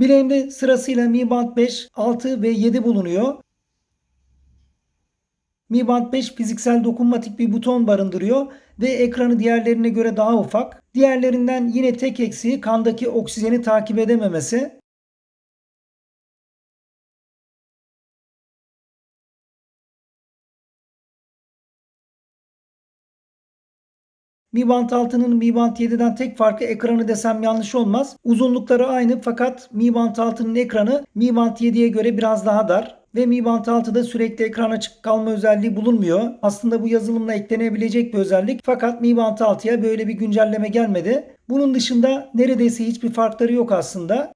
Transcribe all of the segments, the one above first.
Bileğimde sırasıyla Mi Band 5, 6 ve 7 bulunuyor. Mi Band 5 fiziksel dokunmatik bir buton barındırıyor ve ekranı diğerlerine göre daha ufak. Diğerlerinden yine tek eksiği kandaki oksijeni takip edememesi. Mi Band 6'nın Mi Band 7'den tek farkı ekranı desem yanlış olmaz. Uzunlukları aynı fakat Mi Band 6'nın ekranı Mi Band 7'ye göre biraz daha dar ve Mi Band 6'da sürekli ekran açık kalma özelliği bulunmuyor. Aslında bu yazılımla eklenebilecek bir özellik fakat Mi Band 6'ya böyle bir güncelleme gelmedi. Bunun dışında neredeyse hiçbir farkları yok aslında.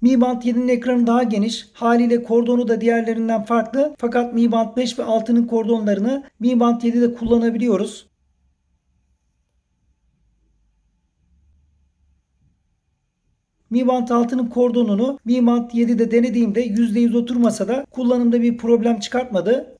Mi Band 7'nin ekranı daha geniş. Haliyle kordonu da diğerlerinden farklı. Fakat Mi Band 5 ve 6'nın kordonlarını Mi Band 7'de kullanabiliyoruz. Mi Band 6'nın kordonunu Mi Band 7'de denediğimde %100 oturmasa da kullanımda bir problem çıkartmadı.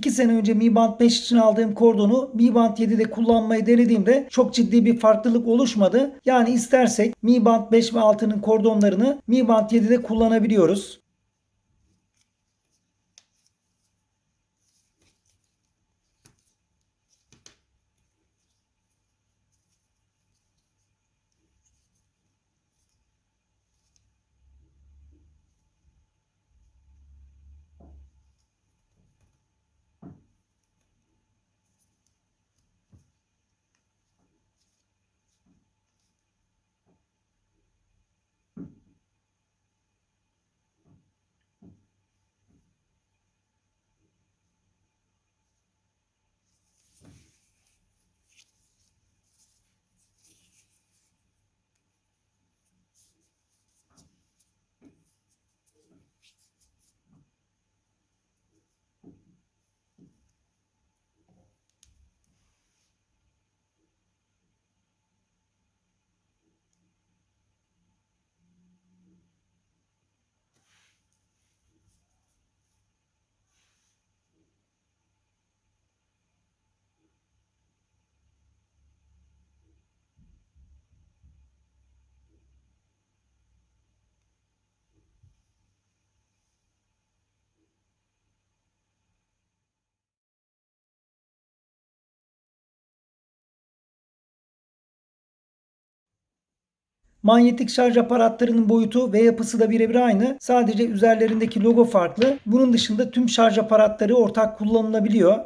İki sene önce Mi Band 5 için aldığım kordonu Mi Band 7'de kullanmayı denediğimde çok ciddi bir farklılık oluşmadı. Yani istersek Mi Band 5 ve 6'nın kordonlarını Mi Band 7'de kullanabiliyoruz. Manyetik şarj aparatlarının boyutu ve yapısı da birebir aynı. Sadece üzerlerindeki logo farklı. Bunun dışında tüm şarj aparatları ortak kullanılabiliyor.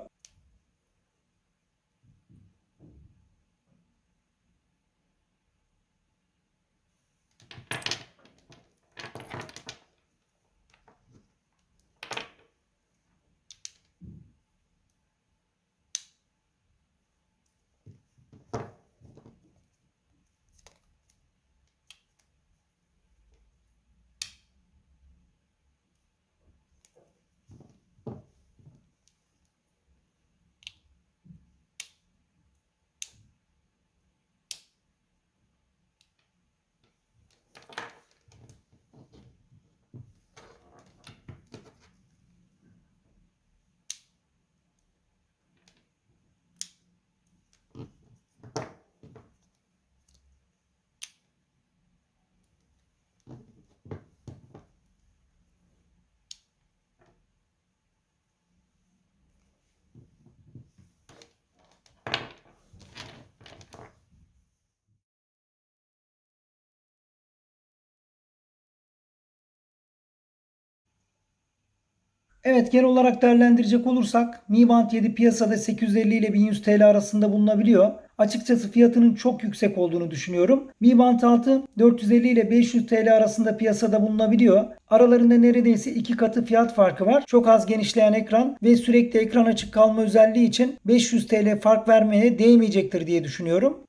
Evet genel olarak değerlendirecek olursak Mi Band 7 piyasada 850 ile 1100 TL arasında bulunabiliyor. Açıkçası fiyatının çok yüksek olduğunu düşünüyorum. Mi Band 6 450 ile 500 TL arasında piyasada bulunabiliyor. Aralarında neredeyse iki katı fiyat farkı var. Çok az genişleyen ekran ve sürekli ekran açık kalma özelliği için 500 TL fark vermeye değmeyecektir diye düşünüyorum.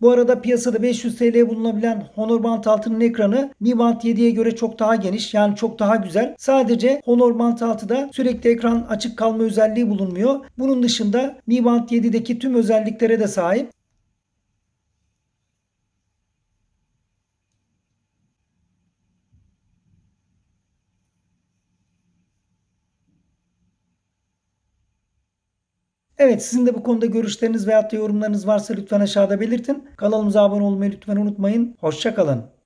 Bu arada piyasada 500 TL'ye bulunabilen Honor Band 6'nın ekranı Mi Band 7'ye göre çok daha geniş yani çok daha güzel. Sadece Honor Band 6'da sürekli ekran açık kalma özelliği bulunmuyor. Bunun dışında Mi Band 7'deki tüm özelliklere de sahip. Evet sizin de bu konuda görüşleriniz veyahut da yorumlarınız varsa lütfen aşağıda belirtin. Kanalımıza abone olmayı lütfen unutmayın. Hoşçakalın.